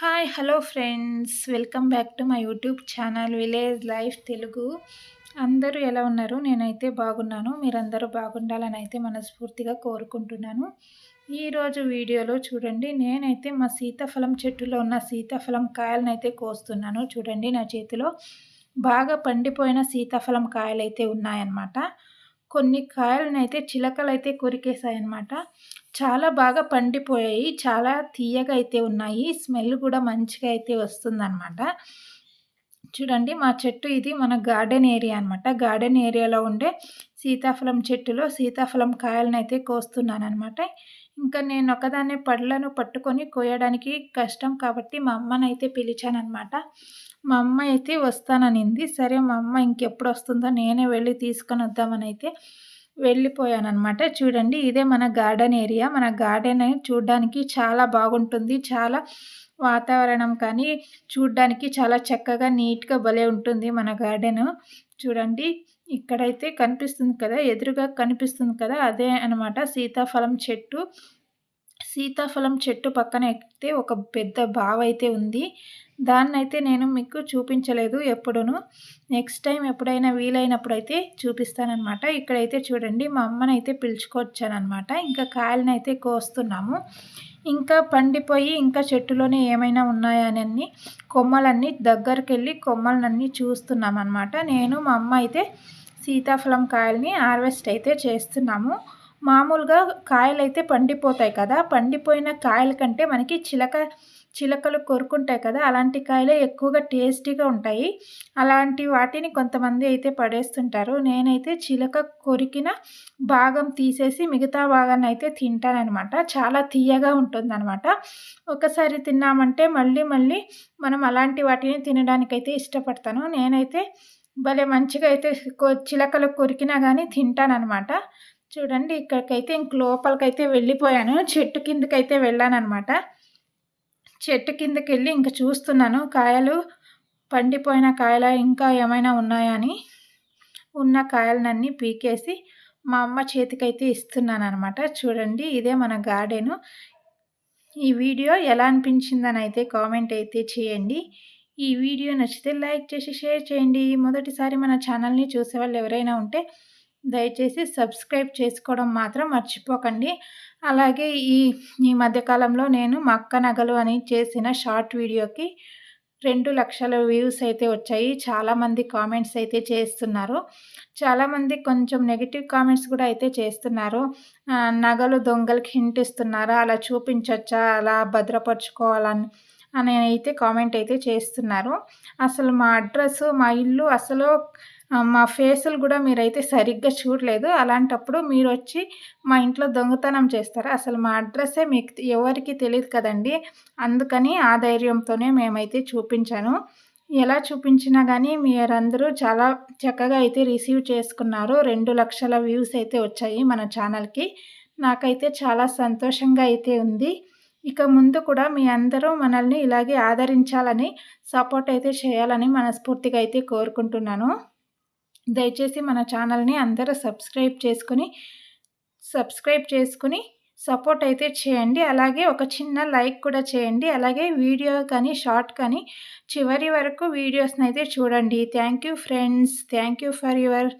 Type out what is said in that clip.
Hi hello friends welcome back to my YouTube channel village life Telugu అందరూ ఎలా ఉన్నారు? నేనైతే బాగున్నాను. మీరందరూ బాగుండాలని అయితే మనస్ఫూర్తిగా కోరుకుంటున్నాను. ఈరోజు వీడియోలో చూడండి నేనైతే మా సీతాఫలం చెట్టులో ఉన్న సీతాఫలం కాయలను అయితే కోస్తున్నాను. చూడండి నా చేతిలో బాగా పండిపోయిన సీతాఫలం కాయలు అయితే ఉన్నాయన్నమాట. కొన్ని కాయలనైతే చిలకలు అయితే కొరికేశాయన్నమాట. చాలా బాగా పండిపోయాయి. చాలా తీయగా అయితే ఉన్నాయి. స్మెల్ కూడా మంచిగా అయితే వస్తుందన్నమాట. చూడండి మా చెట్టు ఇది మన గార్డెన్ ఏరియా అనమాట గార్డెన్ ఏరియాలో ఉండే సీతాఫలం చెట్టులో సీతాఫలం కాయలను అయితే కోస్తున్నాను అనమాట ఇంకా నేను ఒకదాన్ని పళ్ళను పట్టుకొని కోయడానికి కష్టం కాబట్టి మా అమ్మనైతే పిలిచానమాట మా అమ్మ అయితే వస్తాననింది. సరే మా అమ్మ ఇంకెప్పుడు వస్తుందో నేనే వెళ్ళి తీసుకొని వద్దామని అయితే వెళ్ళిపోయానమాట చూడండి ఇదే మన గార్డెన్ ఏరియా. మన గార్డెన్ చూడడానికి చాలా బాగుంటుంది. చాలా వాతావరణం కానీ చూడ్డానికి చాలా చక్కగా నీట్గా భలే ఉంటుంది మన గార్డెన్. చూడండి ఇక్కడైతే కనిపిస్తుంది కదా ఎదురుగా కనిపిస్తుంది కదా అదే అనమాట సీతాఫలం చెట్టు. సీతాఫలం చెట్టు పక్కన ఎక్కితే ఒక పెద్ద బావ అయితే ఉంది. దాన్ని అయితే నేను మీకు చూపించలేదు ఎప్పుడును. నెక్స్ట్ టైం ఎప్పుడైనా వీలైనప్పుడు అయితే చూపిస్తానమాట ఇక్కడైతే చూడండి మా అమ్మని అయితే పిలుచుకొచ్చానమాట ఇంకా కాయలను అయితే కోస్తున్నాము. ఇంకా పండిపోయి ఇంకా చెట్టులోనే ఏమైనా ఉన్నాయని కొమ్మలన్నీ దగ్గరికి వెళ్ళి కొమ్మలన్నీ చూస్తున్నాం అనమాట నేను మా అమ్మ అయితే సీతాఫలం కాయల్ని హార్వెస్ట్ అయితే చేస్తున్నాము. మామూలుగా కాయలు అయితే పండిపోతాయి కదా. పండిపోయిన కాయల కంటే మనకి చిలక చిలకలు కొరుకుంటాయి కదా. అలాంటి కాయలే ఎక్కువగా టేస్టీగా ఉంటాయి. అలాంటి వాటిని కొంతమంది అయితే పడేస్తుంటారు. నేనైతే చిలక కొరికిన భాగం తీసేసి మిగతా భాగాన్ని అయితే తింటానమాట చాలా తీయగా ఉంటుందన్నమాట. ఒకసారి తిన్నామంటే మళ్ళీ మళ్ళీ మనం అలాంటి వాటిని తినడానికైతే ఇష్టపడతాను. నేనైతే భలే మంచిగా అయితే చిలకలు కొరికినా కానీ తింటానమాట చూడండి ఇక్కడికైతే ఇంక లోపలికైతే వెళ్ళిపోయాను. చెట్టు కిందకైతే వెళ్ళాను అనమాట చెట్టు కిందకి వెళ్ళి ఇంకా చూస్తున్నాను కాయలు పండిపోయిన కాయలు ఇంకా ఏమైనా ఉన్నాయా అని. ఉన్న కాయలనన్నీ పీకేసి మా అమ్మ చేతికైతే ఇస్తున్నాను అనమాట చూడండి ఇదే మన గార్డెను. ఈ వీడియో ఎలా అనిపించిందని అయితే కామెంట్ అయితే చేయండి. ఈ వీడియో నచ్చితే లైక్ చేసి షేర్ చేయండి. మొదటిసారి మన ఛానల్ని చూసేవాళ్ళు ఎవరైనా ఉంటే దయచేసి సబ్స్క్రైబ్ చేసుకోవడం మాత్రం మర్చిపోకండి. అలాగే ఈ ఈ మధ్యకాలంలో నేను మక్క నగలు అని చేసిన షార్ట్ వీడియోకి రెండు లక్షల వ్యూస్ అయితే వచ్చాయి. చాలామంది కామెంట్స్ అయితే చేస్తున్నారు. చాలామంది కొంచెం నెగిటివ్ కామెంట్స్ కూడా అయితే చేస్తున్నారు. నగలు దొంగలకి హింట్ ఇస్తున్నారా? అలా చూపించవచ్చా అలా భద్రపరచుకోవాలని అని అయితే కామెంట్ అయితే చేస్తున్నారు. అసలు మా అడ్రస్ మా ఇల్లు అసలు మా ఫేసులు కూడా మీరైతే సరిగ్గా చూడలేదు. అలాంటప్పుడు మీరు వచ్చి మా ఇంట్లో దొంగతనం చేస్తారు? అసలు మా అడ్రస్సే మీకు ఎవరికి తెలియదు కదండి. అందుకని ఆ ధైర్యంతోనే మేమైతే చూపించాను. ఎలా చూపించినా కానీ మీరందరూ చాలా చక్కగా అయితే రిసీవ్ చేసుకున్నారు. రెండు లక్షల వ్యూస్ అయితే వచ్చాయి మన ఛానల్కి. నాకైతే చాలా సంతోషంగా అయితే ఉంది. ఇక ముందు కూడా మీ అందరూ మనల్ని ఇలాగే ఆదరించాలని సపోర్ట్ అయితే చేయాలని మనస్ఫూర్తిగా అయితే కోరుకుంటున్నాను. దయచేసి మన ఛానల్ని అందరూ సబ్స్క్రైబ్ చేసుకుని సబ్స్క్రైబ్ చేసుకుని సపోర్ట్ అయితే చేయండి. అలాగే ఒక చిన్న లైక్ కూడా చేయండి. అలాగే వీడియో కానీ షార్ట్ కానీ చివరి వరకు వీడియోస్ని అయితే చూడండి. Thank you friends. Thank you for your